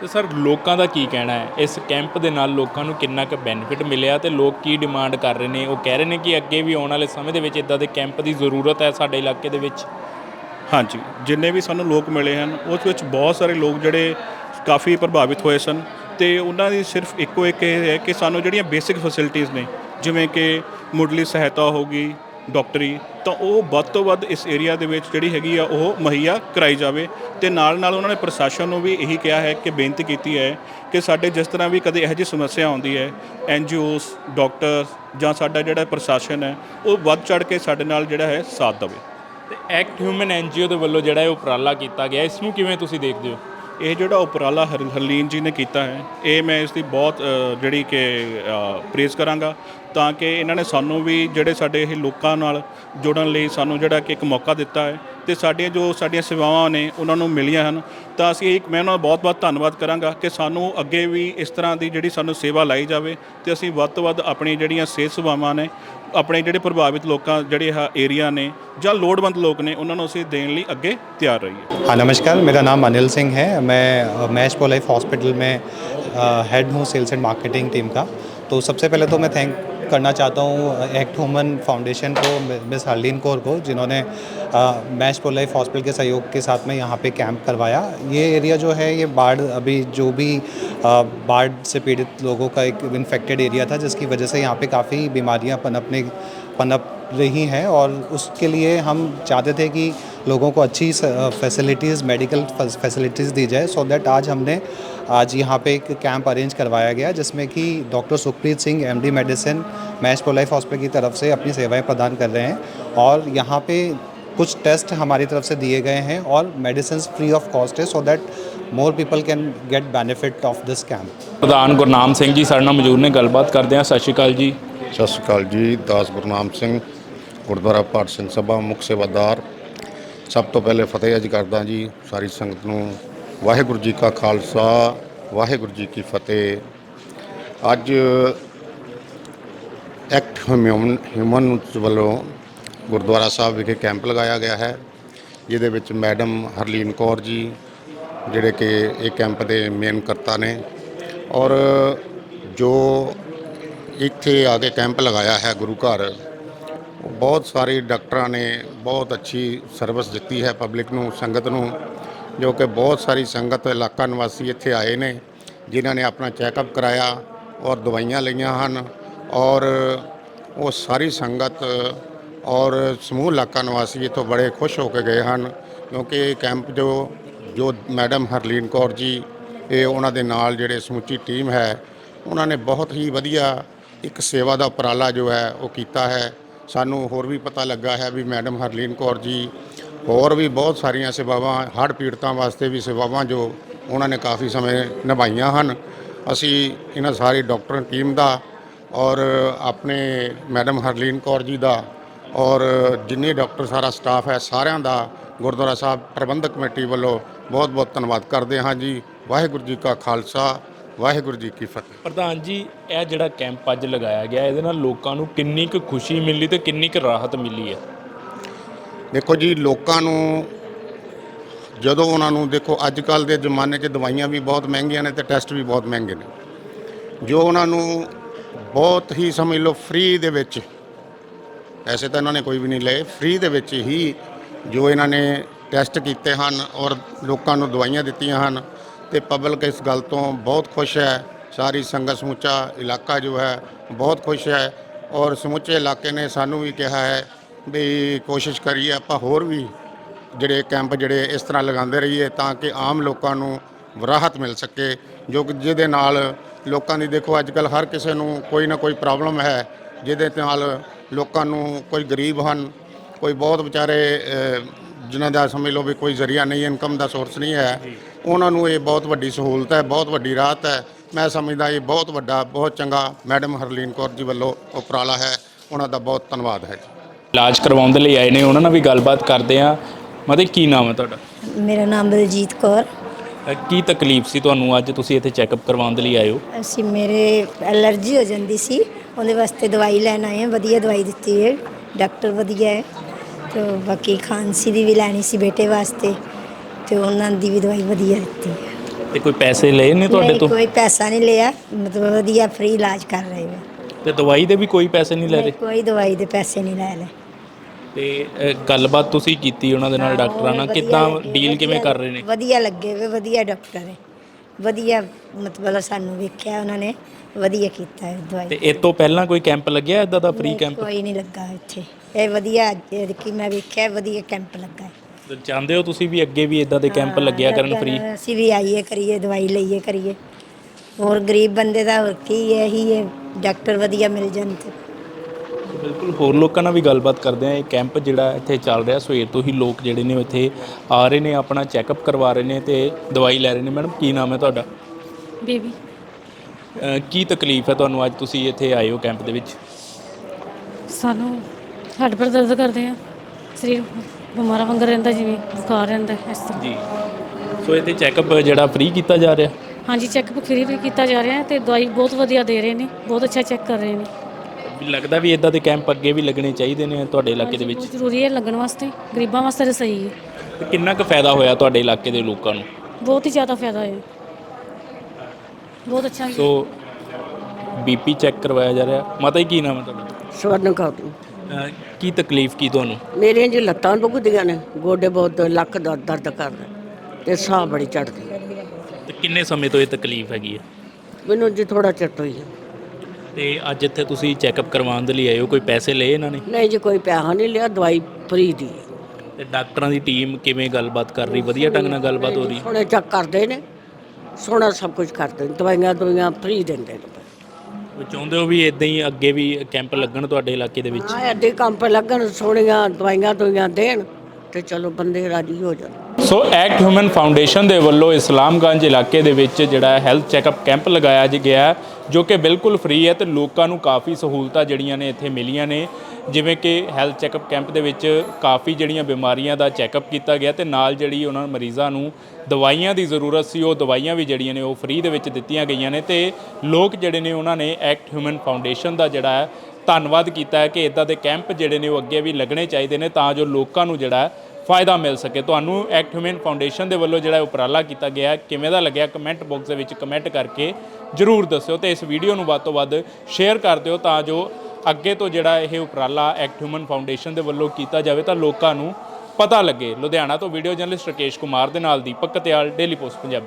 ਤੇ ਸਰ ਲੋਕਾਂ ਦਾ ਕੀ ਕਹਿਣਾ ਹੈ? ਇਸ ਕੈਂਪ ਦੇ ਨਾਲ ਲੋਕਾਂ ਨੂੰ ਕਿੰਨਾ ਕੁ ਬੈਨੀਫਿਟ ਮਿਲਿਆ ਤੇ ਲੋਕ ਕੀ ਡਿਮਾਂਡ ਕਰ ਰਹੇ ਨੇ? ਉਹ ਕਹਿ ਰਹੇ ਨੇ ਕਿ ਅੱਗੇ ਵੀ ਆਉਣ ਵਾਲੇ ਸਮੇਂ ਦੇ ਵਿੱਚ ਇਦਾਂ ਦੇ ਕੈਂਪ ਦੀ ਜ਼ਰੂਰਤ ਹੈ ਸਾਡੇ ਇਲਾਕੇ ਦੇ ਵਿੱਚ। ਹਾਂਜੀ, ਜਿੰਨੇ ਵੀ ਸਾਨੂੰ ਲੋਕ ਮਿਲੇ ਹਨ, ਉਸ ਵਿੱਚ ਬਹੁਤ ਸਾਰੇ ਲੋਕ ਜਿਹੜੇ ਕਾਫੀ ਪ੍ਰਭਾਵਿਤ ਹੋਏ ਸਨ ਤੇ ਉਹਨਾਂ ਦੀ ਸਿਰਫ ਇੱਕੋ ਇੱਕ ਇਹ ਹੈ ਕਿ ਸਾਨੂੰ ਜਿਹੜੀਆਂ ਬੇਸਿਕ ਫੈਸਿਲਿਟੀਆਂ ਨੇ, ਜਿਵੇਂ ਕਿ ਮੁੱਢਲੀ ਸਹਾਇਤਾ ਹੋਗੀ ਡਾਕਟਰੀ ਤਾਂ ਉਹ ਵੱਧ ਤੋਂ ਵੱਧ ਇਸ ਏਰੀਆ ਦੇ ਵਿੱਚ ਜਿਹੜੀ ਹੈਗੀ ਆ ਉਹ ਮੁਹੱਈਆ ਕਰਾਈ ਜਾਵੇ ਤੇ ਨਾਲ ਨਾਲ ਉਹਨਾਂ ਨੇ ਪ੍ਰਸ਼ਾਸਨ ਨੂੰ ਵੀ ਇਹੀ ਕਿਹਾ ਹੈ ਕਿ ਬੇਨਤੀ ਕੀਤੀ ਹੈ ਕਿ ਸਾਡੇ ਜਿਸ ਤਰ੍ਹਾਂ ਵੀ ਕਦੇ ਇਹੋ ਜਿਹੀ ਸਮੱਸਿਆ ਆਉਂਦੀ ਹੈ ਐਨਜੀਓਸ ਡਾਕਟਰਸ ਜਾਂ ਸਾਡਾ ਜਿਹੜਾ ਪ੍ਰਸ਼ਾਸਨ ਹੈ ਉਹ ਵੱਧ ਚੜ ਕੇ ਸਾਡੇ ਨਾਲ ਜਿਹੜਾ ਹੈ ਸਾਥ ਦੇਵੇ। ਤੇ ਐਕਟ ਹਿਊਮਨ ਐਨਜੀਓ ਦੇ ਵੱਲੋਂ ਜਿਹੜਾ ਇਹ ਉਪਰਾਲਾ ਕੀਤਾ ਗਿਆ ਇਸ ਨੂੰ ਕਿਵੇਂ ਤੁਸੀਂ ਦੇਖਦੇ ਹੋ? ਇਹ ਜਿਹੜਾ ਉਪਰਾਲਾ ਹਰ ਹਰਲੀਨ ਜੀ ਨੇ ਕੀਤਾ ਹੈ ਇਹ ਮੈਂ ਇਸ ਦੀ ਬਹੁਤ ਜਿਹੜੀ ਕਿ ਪ੍ਰੇਜ਼ ਕਰਾਂਗਾ। ਤਾਂ ਕਿ ਇਹਨਾਂ ਨੇ ਸਾਨੂੰ ਵੀ ਜਿਹੜੇ ਸਾਡੇ ਇਹ ਲੋਕਾਂ ਨਾਲ ਜੁੜਨ ਲਈ ਸਾਨੂੰ ਜਿਹੜਾ ਕਿ ਇੱਕ ਮੌਕਾ ਦਿੱਤਾ ਹੈ ਤੇ ਸਾਡੀਆਂ ਜੋ ਸਾਡੀਆਂ ਸੇਵਾਵਾਂ ਨੇ ਉਹਨਾਂ ਨੂੰ ਮਿਲੀਆਂ ਹਨ ਤਾਂ ਅਸੀਂ ਇੱਕ ਮੈਂ ਉਹਨਾਂ ਦਾ ਬਹੁਤ-ਬਹੁਤ ਧੰਨਵਾਦ ਕਰਾਂਗਾ ਕਿ ਸਾਨੂੰ ਅੱਗੇ ਵੀ ਇਸ ਤਰ੍ਹਾਂ ਦੀ ਜਿਹੜੀ ਸਾਨੂੰ ਸੇਵਾ ਲਾਈ ਜਾਵੇ ਤੇ ਅਸੀਂ ਵੱਧ ਤੋਂ ਵੱਧ ਆਪਣੀ ਜਿਹੜੀਆਂ ਸਿਹਤ ਸੇਵਾਵਾਂ ਨੇ ਆਪਣੇ ਜਿਹੜੇ ਪ੍ਰਭਾਵਿਤ ਲੋਕਾਂ ਜਿਹੜੇ ਆ ਏਰੀਆ ਨੇ ਜਾਂ ਲੋੜਵੰਦ ਲੋਕ ਨੇ ਉਹਨਾਂ ਨੂੰ ਅਸੀਂ ਦੇਣ ਲਈ ਅੱਗੇ ਤਿਆਰ ਰਹੀਏ हाँ नमस्कार मेरा नाम अनिल सिंह है मैं अ, मैश पो लाइफ हॉस्पिटल में हेड हूँ सेल्स एंड मार्केटिंग टीम का तो सबसे पहले तो मैं थैंक करना चाहता हूँ एक्ट ह्यूमन फाउंडेशन को मिस हरलीन कौर को, जिन्होंने मैच पो लाइफ हॉस्पिटल के सहयोग के साथ में यहाँ पे कैंप करवाया। ये एरिया जो है, ये बाढ़ अभी जो भी बाढ़ से पीड़ित लोगों का एक इन्फेक्टेड एरिया था, जिसकी वजह से यहाँ पे काफ़ी बीमारियाँ पनपने पनप रही हैं और उसके लिए हम चाहते थे कि लोगों को अच्छी फैसिलिटीज़ मेडिकल फैसिलिटीज़ दी जाए सो दैट आज हमने आज यहाँ पे एक कैंप अरेंज करवाया गया जिसमें कि doctor Sukhpreet Singh MD medicine Mash Pro Life hospital की तरफ से अपनी सेवाएं प्रदान कर रहे हैं और यहाँ पे कुछ टेस्ट हमारी तरफ से दिए गए हैं और मेडिसिन फ्री ऑफ कॉस्ट है so that more people can get benefit of this camp ਪ੍ਰਧਾਨ ਗੁਰਨਾਮ ਸਿੰਘ ਜੀ ਸਾਡੇ ਨਾਲ ਮੌਜੂਦ ਨੇ ਗੱਲਬਾਤ ਕਰਦੇ ਹਾਂ ਸਤਿ ਸ਼੍ਰੀ ਅਕਾਲ ਜੀ ਸਤਿ ਸ਼੍ਰੀ ਅਕਾਲ ਜੀ, ਦਾਸ ਗੁਰਨਾਮ ਸਿੰਘ, ਗੁਰਦੁਆਰਾ ਪਾਠ ਸਿੰਘ ਸਭਾ, ਮੁੱਖ ਸੇਵਾਦਾਰ। ਸਭ ਤੋਂ ਪਹਿਲੇ ਫਤਿਹ ਅਜ ਕਰਦਾ ਜੀ, ਸਾਰੀ ਸੰਗਤ ਨੂੰ ਵਾਹਿਗੁਰੂ ਜੀ ਕਾ ਖਾਲਸਾ, ਵਾਹਿਗੁਰੂ ਜੀ ਕੀ ਫਤਿਹ। ਅੱਜ ਐਕਟ ਹਿਊਮਨ ਹਿਊਮਨ ਵੱਲੋਂ ਗੁਰਦੁਆਰਾ ਸਾਹਿਬ ਵਿਖੇ ਕੈਂਪ ਲਗਾਇਆ ਗਿਆ ਹੈ, ਜਿਹਦੇ ਵਿੱਚ ਮੈਡਮ ਹਰਲੀਨ ਕੌਰ ਜੀ, ਜਿਹੜੇ ਕਿ ਇਹ ਕੈਂਪ ਦੇ ਮੇਨ ਕਰਤਾ ਨੇ। ਔਰ ਜੋ ਇੱਥੇ ਆ ਕੇ ਕੈਂਪ ਲਗਾਇਆ ਹੈ ਗੁਰੂ ਘਰ। ਬਹੁਤ ਸਾਰੇ ਡਾਕਟਰਾਂ ਨੇ ਬਹੁਤ ਅੱਛੀ ਸਰਵਿਸ ਦਿੱਤੀ ਹੈ ਪਬਲਿਕ ਨੂੰ, ਸੰਗਤ ਨੂੰ, ਜੋ ਕਿ ਬਹੁਤ ਸਾਰੀ ਸੰਗਤ ਇਲਾਕਾ ਨਿਵਾਸੀ ਇੱਥੇ ਆਏ ਨੇ, ਜਿਨ੍ਹਾਂ ਨੇ ਆਪਣਾ ਚੈੱਕਅਪ ਕਰਾਇਆ ਔਰ ਦਵਾਈਆਂ ਲਈਆਂ ਹਨ ਔਰ ਉਹ ਸਾਰੀ ਸੰਗਤ ਔਰ ਸਮੂਹ ਇਲਾਕਾ ਨਿਵਾਸੀ ਇੱਥੋਂ ਬੜੇ ਖੁਸ਼ ਹੋ ਕੇ ਗਏ ਹਨ, ਕਿਉਂਕਿ ਇਹ ਕੈਂਪ ਜੋ ਜੋ ਮੈਡਮ ਹਰਲੀਨ ਕੌਰ ਜੀ, ਇਹ ਉਹਨਾਂ ਦੇ ਨਾਲ ਜਿਹੜੇ ਸਮੁੱਚੀ ਟੀਮ ਹੈ, ਉਹਨਾਂ ਨੇ ਬਹੁਤ ਹੀ ਵਧੀਆ ਇੱਕ ਸੇਵਾ ਦਾ ਉਪਰਾਲਾ ਜੋ ਹੈ ਉਹ ਕੀਤਾ ਹੈ। ਸਾਨੂੰ ਹੋਰ ਵੀ ਪਤਾ ਲੱਗਾ ਹੈ ਵੀ ਮੈਡਮ ਹਰਲੀਨ ਕੌਰ ਜੀ ਹੋਰ ਵੀ ਬਹੁਤ ਸਾਰੀਆਂ ਸੇਵਾਵਾਂ, ਹੜ੍ਹ ਪੀੜਤਾਂ ਵਾਸਤੇ ਵੀ ਸੇਵਾਵਾਂ ਜੋ ਉਹਨਾਂ ਨੇ ਕਾਫੀ ਸਮੇਂ ਨਿਭਾਈਆਂ ਹਨ। ਅਸੀਂ ਇਹਨਾਂ ਸਾਰੀ ਡਾਕਟਰ ਟੀਮ ਦਾ ਔਰ ਆਪਣੇ ਮੈਡਮ ਹਰਲੀਨ ਕੌਰ ਜੀ ਦਾ ਔਰ ਜਿੰਨੇ ਡਾਕਟਰ ਸਾਰਾ ਸਟਾਫ ਹੈ ਸਾਰਿਆਂ ਦਾ ਗੁਰਦੁਆਰਾ ਸਾਹਿਬ ਪ੍ਰਬੰਧਕ ਕਮੇਟੀ ਵੱਲੋਂ ਬਹੁਤ ਬਹੁਤ ਧੰਨਵਾਦ ਕਰਦੇ ਹਾਂ ਜੀ। ਵਾਹਿਗੁਰੂ ਜੀ ਕਾ ਖਾਲਸਾ ਵਾਹਿਗੁਰੂ ਜੀ ਕੀ ਫਤਿਹ। ਪ੍ਰਧਾਨ ਜੀ ਇਹ ਜਿਹੜਾ ਕੈਂਪ ਅੱਜ ਲਗਾਇਆ ਗਿਆ ਇਹਦੇ ਨਾਲ ਲੋਕਾਂ ਨੂੰ ਕਿੰਨੀ ਕੁ ਖੁਸ਼ੀ ਮਿਲੀ ਤੇ ਕਿੰਨੀ ਕੁ ਰਾਹਤ ਮਿਲੀ ਹੈ? ਦੇਖੋ ਜੀ ਲੋਕਾਂ ਨੂੰ ਜਦੋਂ ਉਹਨਾਂ ਨੂੰ ਦੇਖੋ ਅੱਜ ਕੱਲ ਦੇ ਜ਼ਮਾਨੇ 'ਚ ਦਵਾਈਆਂ ਵੀ ਬਹੁਤ ਮਹਿੰਗੀਆਂ ਨੇ ਤੇ ਟੈਸਟ ਵੀ ਬਹੁਤ ਮਹਿੰਗੇ ਨੇ। ਜੋ ਉਹਨਾਂ ਨੂੰ ਬਹੁਤ ਹੀ ਸਮਝ ਲਓ ਫ੍ਰੀ ਦੇ ਵਿੱਚ ਪੈਸੇ ਤਾਂ ਇਹਨਾਂ ਨੇ ਕੋਈ ਵੀ ਨਹੀਂ ਲਏ ਫ੍ਰੀ ਦੇ ਵਿੱਚ ਹੀ ਜੋ ਇਹਨਾਂ ਨੇ ਟੈਸਟ ਕੀਤੇ ਹਨ ਔਰ ਲੋਕਾਂ ਨੂੰ ਦਵਾਈਆਂ ਦਿੱਤੀਆਂ ਹਨ ਤੇ ਪਬਲਿਕ ਇਸ ਗੱਲ ਤੋਂ ਬਹੁਤ ਖੁਸ਼ ਹੈ। ਸਾਰੀ ਸੰਗਤ ਸਮੁੱਚਾ ਇਲਾਕਾ ਜੋ ਹੈ, ਬਹੁਤ ਖੁਸ਼ ਹੈ ਔਰ ਸਮੁੱਚੇ ਇਲਾਕੇ ਨੇ ਸਾਨੂੰ ਵੀ ਕਿਹਾ ਹੈ ਵੀ ਕੋਸ਼ਿਸ਼ ਕਰੀਏ ਆਪਾਂ ਹੋਰ ਵੀ ਜਿਹੜੇ ਕੈਂਪ ਜਿਹੜੇ ਇਸ ਤਰ੍ਹਾਂ ਲਗਾਉਂਦੇ ਰਹੀਏ ਤਾਂ ਕਿ ਆਮ ਲੋਕਾਂ ਨੂੰ ਰਾਹਤ ਮਿਲ ਸਕੇ, ਜੋ ਕਿ ਜਿਹਦੇ ਨਾਲ ਲੋਕਾਂ ਦੀ ਦੇਖੋ ਅੱਜ ਕੱਲ ਹਰ ਕਿਸੇ ਨੂੰ ਕੋਈ ਨਾ ਕੋਈ ਪ੍ਰੋਬਲਮ ਹੈ, ਜਿਹਦੇ ਨਾਲ ਲੋਕਾਂ ਨੂੰ ਕੋਈ ਗਰੀਬ ਹਨ, ਕੋਈ ਬਹੁਤ ਵਿਚਾਰੇ ਜਿਨ੍ਹਾਂ ਦਾ ਸਮਝ ਲਓ ਵੀ ਕੋਈ ਜ਼ਰੀਆ ਨਹੀਂ, ਇਨਕਮ ਦਾ ਸੋਰਸ ਨਹੀਂ ਹੈ। ਉਹਨਾਂ ਨੂੰ ਇਹ ਬਹੁਤ ਵੱਡੀ ਸਹੂਲਤ ਹੈ ਬਹੁਤ ਵੱਡੀ ਰਾਹਤ ਹੈ। ਮੈਂ ਸਮਝਦਾ ਇਹ ਬਹੁਤ ਵੱਡਾ ਬਹੁਤ ਚੰਗਾ ਮੈਡਮ ਹਰਲੀਨ ਕੌਰ ਜੀ ਵੱਲੋਂ ਉਪਰਾਲਾ ਹੈ। ਉਹਨਾਂ ਦਾ ਬਹੁਤ ਧੰਨਵਾਦ ਹੈ ਇਲਾਜ ਕਰਵਾਉਣ ਦੇ ਲਈ ਆਏ ਨੇ ਉਹਨਾਂ ਨਾਲ ਵੀ ਗੱਲਬਾਤ ਕਰਦੇ ਹਾਂ। ਮਤਲਬ ਕੀ ਨਾਮ ਹੈ ਤੁਹਾਡਾ? ਮੇਰਾ ਨਾਮ ਬਲਜੀਤ ਕੌਰ। ਅ, ਕੀ ਤਕਲੀਫ ਸੀ ਤੁਹਾਨੂੰ ਅੱਜ ਤੁਸੀਂ ਇੱਥੇ ਚੈੱਕਅਪ ਕਰਵਾਉਣ ਦੇ ਲਈ ਆਏ ਹੋ? ਅਸੀਂ ਮੇਰੇ ਐਲਰਜੀ ਹੋ ਜਾਂਦੀ ਸੀ ਉਹਦੇ ਵਾਸਤੇ ਦਵਾਈ ਲੈਣ ਆਏ ਹਾਂ ਵਧੀਆ ਦਵਾਈ ਦਿੱਤੀ ਹੈ ਡਾਕਟਰ ਵਧੀਆ ਹੈ। ਤੇ ਬਾਕੀ ਖਾਂਸੀ ਦੀ ਵੀ ਲੈਣੀ ਸੀ ਬੇਟੇ ਵਾਸਤੇ। ਤੇ ਉਹਨਾਂ ਦੀ ਵੀ ਦਵਾਈ ਵਧੀਆ ਦਿੱਤੀ ਹੈ। ਤੇ ਕੋਈ ਪੈਸੇ ਲਏ ਨੇ ਤੁਹਾਡੇ ਨਹੀਂ, ਤੋਂ? ਕੋਈ ਪੈਸਾ ਨਹੀਂ ਲਿਆ। ਮਤਲਬ ਵਧੀਆ ਫ੍ਰੀ ਇਲਾਜ ਕਰ ਰਹੇ ਨੇ। ਤੇ ਦਵਾਈ ਦੇ ਵੀ ਕੋਈ ਪੈਸੇ ਨਹੀਂ ਲੈ ਨਹੀਂ, ਰਹੇ? ਕੋਈ ਦਵਾਈ ਦੇ ਪੈਸੇ ਨਹੀਂ ਲੈ ਲਏ ਤੇ ਅ, ਗੱਲਬਾਤ ਤੁਸੀਂ ਕੀਤੀ ਉਹਨਾਂ ਦੇ ਨਾਲ ਡਾਕਟਰਾਂ ਨਾਲ ਕਿੱਦਾਂ ਡੀਲ ਕਿਵੇਂ ਕਰ ਰਹੇ ਨੇ? ਵਧੀਆ ਲੱਗੇ ਵੇ ਵਧੀਆ ਡਾਕਟਰ ਹੈ ਵਧੀਆ ਮਤਲਬ ਸਾਨੂੰ ਵੇਖਿਆ ਉਹਨਾਂ ਨੇ ਵਧੀਆ ਕੀਤਾ ਹੈ ਦਵਾਈ। ਤੇ ਇਹ ਤੋਂ ਪਹਿਲਾਂ ਕੋਈ ਕੈਂਪ ਲੱਗਿਆ ਇਦਾਂ ਦਾ ਫ੍ਰੀ ਨਹੀਂ, ਕੈਂਪ ਕੋਈ ਨਹੀਂ ਲੱਗਾ ਇੱਥੇ। ਇਹ ਵਧੀਆ ਕਿ ਮੈਂ ਵੇਖਿਆ ਵਧੀਆ ਕੈਂਪ ਲੱਗਾ ਹੈ। ਤੇ ਚਾਹੁੰਦੇ ਹੋ ਤੁਸੀਂ ਵੀ ਅੱਗੇ ਵੀ ਇਦਾਂ ਦੇ ਕੈਂਪ ਲੱਗਿਆ ਕਰਨ ਫ੍ਰੀ ਅਸੀਂ ਵੀ ਆਈਏ ਕਰੀਏ ਦਵਾਈ ਲਈਏ ਕਰੀਏ। ਹੋਰ ਗਰੀਬ ਬੰਦੇ ਦਾ ਹੋਰ ਕੀ ਹੈ ਇਹੀ ਹੈ ਡਾਕਟਰ ਵਧੀਆ ਮਿਲ ਜਾਣ ਤੇ। ਬਿਲਕੁਲ ਹੋਰ ਲੋਕਾਂ ਨਾਲ ਵੀ ਗੱਲਬਾਤ ਕਰਦੇ ਆ ਇਹ ਕੈਂਪ ਜਿਹੜਾ ਇੱਥੇ ਚੱਲ ਰਿਹਾ ਸਵੇਰ ਤੋਂ ਹੀ ਲੋਕ ਜਿਹੜੇ ਨੇ ਇੱਥੇ ਆ ਰਹੇ ਨੇ ਆਪਣਾ ਚੈੱਕਅਪ ਕਰਵਾ ਰਹੇ ਨੇ ਤੇ ਦਵਾਈ ਲੈ ਰਹੇ ਨੇ। ਮੈਡਮ ਕੀ ਨਾਮ ਹੈ ਤੁਹਾਡਾ? ਬੇਬੀ। ਕੀ ਤਕਲੀਫ ਹੈ ਤੁਹਾਨੂੰ ਅੱਜ ਤੁਸੀਂ ਇੱਥੇ ਆਏ ਹੋ ਕੈਂਪ ਦੇ ਵਿੱਚ? ਸਾਨੂੰ ਹੱਡ ਪਰ ਦਰਦ ਕਰਦੇ ਆ ਸਰੀਰ ਬਿਮਾਰਾ ਵਾਂਗ ਰਹਿੰਦਾ ਜਿਵੇਂ ਬੁਖਾਰ ਰਹਿੰਦਾ ਇਸ ਤਰ੍ਹਾਂ। ਜੀ। ਸੋ ਇਹਦੇ ਚੈੱਕਅਪ ਜਿਹੜਾ ਫ੍ਰੀ ਕੀਤਾ ਜਾ ਰਿਹਾ? ਹਾਂਜੀ ਚੈੱਕਅਪ ਫ੍ਰੀ ਵੀ ਕੀਤਾ ਜਾ ਰਿਹਾ ਹੈ ਤੇ ਦਵਾਈ ਬਹੁਤ ਵਧੀਆ ਦੇ ਰਹੇ ਨੇ ਬਹੁਤ ਅੱਛਾ ਚੈੱਕ ਕਰ ਰਹੇ ਨੇ। ਵੀ ਲੱਗਦਾ ਵੀ ਇਦਾਂ ਦੇ ਕੈਂਪ ਅੱਗੇ ਵੀ ਲੱਗਣੇ ਚਾਹੀਦੇ ਨੇ ਤੁਹਾਡੇ ਇਲਾਕੇ ਦੇ ਵਿੱਚ? ਬਹੁਤ ਜ਼ਰੂਰੀ ਹੈ ਲੱਗਣ ਵਾਸਤੇ ਗਰੀਬਾਂ ਵਾਸਤੇ ਤਾਂ ਸਹੀ ਹੈ। ਤੇ ਕਿੰਨਾ ਕੁ ਫਾਇਦਾ ਹੋਇਆ ਤੁਹਾਡੇ ਇਲਾਕੇ ਦੇ ਲੋਕਾਂ ਨੂੰ? ਬਹੁਤ ਹੀ ਜ਼ਿਆਦਾ ਫਾਇਦਾ ਹੈ ਬਹੁਤ ਅੱਛਾ ਸੋ ਬੀਪੀ ਚੈੱਕ ਕਰਵਾਇਆ ਜਾ ਰਿਹਾ। ਮਾਤਾ ਜੀ ਕੀ ਨਾਮ ਹੈ ਤੁਹਾਡਾ? ਸਵਰਨ ਕੌਰ ਅਹ ਕੀ ਤਕਲੀਫ ਕੀ ਤੁਹਾਨੂੰ? ਮੇਰੀਆਂ ਜੀ ਲੱਤਾਂ ਦੁਖਦੀਆਂ ਨੇ ਗੋਡੇ ਬਹੁਤ ਲੱਕ ਦਾ ਦਰਦ ਕਰਦਾ ਤੇ ਸਾਹ ਬੜੀ ਚੜਦੀ ਤੇ ਕਿੰਨੇ ਸਮੇਂ ਤੋਂ ਇਹ ਤਕਲੀਫ ਹੈਗੀ ਹੈ? ਮੈਨੂੰ ਜੀ ਥੋੜਾ ਚਿਰ ਤੋਂ ਹੀ ਹੈ। ਤੇ ਅੱਜ ਇੱਥੇ ਤੁਸੀਂ ਚੈੱਕਅਪ ਕਰਵਾਉਣ ਦੇ ਲਈ ਆਏ ਹੋ ਕੋਈ ਪੈਸੇ ਲਏ ਇਹਨਾਂ ਨੇ? ਨਹੀਂ ਜੀ ਕੋਈ ਪੈਸਾ ਨਹੀਂ ਲਿਆ ਦਵਾਈ ਫਰੀ ਦੀ ਹੈ। ਤੇ ਡਾਕਟਰਾਂ ਦੀ ਟੀਮ ਕਿਵੇਂ ਗੱਲਬਾਤ ਕਰ ਰਹੀ? ਵਧੀਆ ਢੰਗ ਨਾਲ ਗੱਲਬਾਤ ਹੋ ਰਹੀ? ਸੋਹਣੇ ਚੱਕ ਕਰਦੇ ਨੇ ਸੋਹਣਾ ਸਭ ਕੁਝ ਕਰਦੇ ਨੇ ਦਵਾਈਆਂ ਦਵਾਈਆਂ ਫਰੀ ਦਿੰਦੇ ਨੇ। ਚਾਹੁੰਦੇ ਹੋ ਵੀ ਇਦਾਂ ਹੀ ਅੱਗੇ ਵੀ ਕੈਂਪ ਲੱਗਣ ਤੁਹਾਡੇ ਇਲਾਕੇ ਦੇ ਵਿੱਚ? ਹਾਂ ਅੱਧੇ ਕੰਮ ਪੇ ਲੱਗਣ ਸੋਹਣੀਆਂ ਦਵਾਈਆਂ ਦਵਾਈਆਂ ਦੇਣ ਤੇ ਚਲੋ ਬੰਦੇ ਰਾਜੀ ਹੋ ਜਾਣ। ਸੋ ਐਕਟ ਹਿਊਮਨ ਫਾਊਂਡੇਸ਼ਨ ਦੇ ਵੱਲੋਂ ਇਸਲਾਮਗੰਜ ਇਲਾਕੇ ਦੇ ਵਿੱਚ ਜਿਹੜਾ ਹੈਲਥ ਚੈੱਕਅਪ ਕੈਂਪ ਲਗਾਇਆ ਗਿਆ ਹੈ, ਜੋ ਕਿ ਬਿਲਕੁਲ ਫ੍ਰੀ ਹੈ ਤੇ ਲੋਕਾਂ ਨੂੰ ਕਾਫੀ ਸਹੂਲਤਾਂ ਜਿਹੜੀਆਂ ਨੇ ਇੱਥੇ ਮਿਲੀਆਂ ਨੇ। ਜਿਵੇਂ ਕਿ ਹੈਲਥ ਚੈੱਕਅਪ ਕੈਂਪ ਦੇ ਵਿੱਚ ਕਾਫੀ ਜਿਹੜੀਆਂ ਬਿਮਾਰੀਆਂ ਦਾ ਚੈੱਕਅਪ ਕੀਤਾ ਗਿਆ ਤੇ ਨਾਲ ਜਿਹੜੀ ਉਹਨਾਂ ਮਰੀਜ਼ਾਂ ਨੂੰ ਦਵਾਈਆਂ ਦੀ ਜ਼ਰੂਰਤ ਸੀ, ਉਹ ਦਵਾਈਆਂ ਵੀ ਜਿਹੜੀਆਂ ਨੇ ਉਹ ਫ੍ਰੀ ਦੇ ਵਿੱਚ ਦਿੱਤੀਆਂ ਗਈਆਂ ਨੇ ਤੇ ਲੋਕ ਜਿਹੜੇ ਨੇ ਉਹਨਾਂ ਨੇ ਐਕਟ ਹਿਊਮਨ ਫਾਊਂਡੇਸ਼ਨ ਦਾ ਜਿਹੜਾ ਹੈ ਧੰਨਵਾਦ ਕੀਤਾ ਹੈ ਕਿ ਇਦਾਂ ਦੇ ਕੈਂਪ ਜਿਹੜੇ ਨੇ ਉਹ ਅੱਗੇ ਵੀ ਲੱਗਣੇ ਚਾਹੀਦੇ ਨੇ ਤਾਂ ਜੋ ਲੋਕਾਂ ਨੂੰ ਜਿਹੜਾ ਫਾਇਦਾ ਮਿਲ ਸਕੇ। ਤੁਹਾਨੂੰ ਐਕਟ ਹਿਊਮਨ ਫਾਊਂਡੇਸ਼ਨ ਦੇ ਵੱਲੋਂ ਜਿਹੜਾ ਉਪਰਾਲਾ ਕੀਤਾ ਗਿਆ ਕਿਵੇਂ ਦਾ ਲੱਗਿਆ ਕਮੈਂਟ ਬਾਕਸ ਦੇ ਵਿੱਚ ਕਮੈਂਟ ਕਰਕੇ ਜਰੂਰ ਦੱਸਿਓ ਤੇ ਇਸ ਵੀਡੀਓ ਨੂੰ ਵੱਧ ਤੋਂ ਵੱਧ ਸ਼ੇਅਰ ਕਰ ਦਿਓ ਤਾਂ ਜੋ ਅੱਗੇ ਤੋਂ ਜਿਹੜਾ ਇਹ ਉਪਰਾਲਾ ਐਕਟ ਹਿਊਮਨ ਫਾਊਂਡੇਸ਼ਨ ਦੇ ਵੱਲੋਂ ਕੀਤਾ ਜਾਵੇ ਤਾਂ ਲੋਕਾਂ ਨੂੰ ਪਤਾ ਲੱਗੇ। ਲੁਧਿਆਣਾ ਤੋਂ ਵੀਡੀਓ ਜਰਨਲਿਸਟ ਰਕੇਸ਼ ਕੁਮਾਰ ਦੇ ਨਾਲ ਦੀਪਕ ਕਤਿਆਲ ਡੇਲੀ ਪੋਸਟ ਪੰਜਾਬੀ।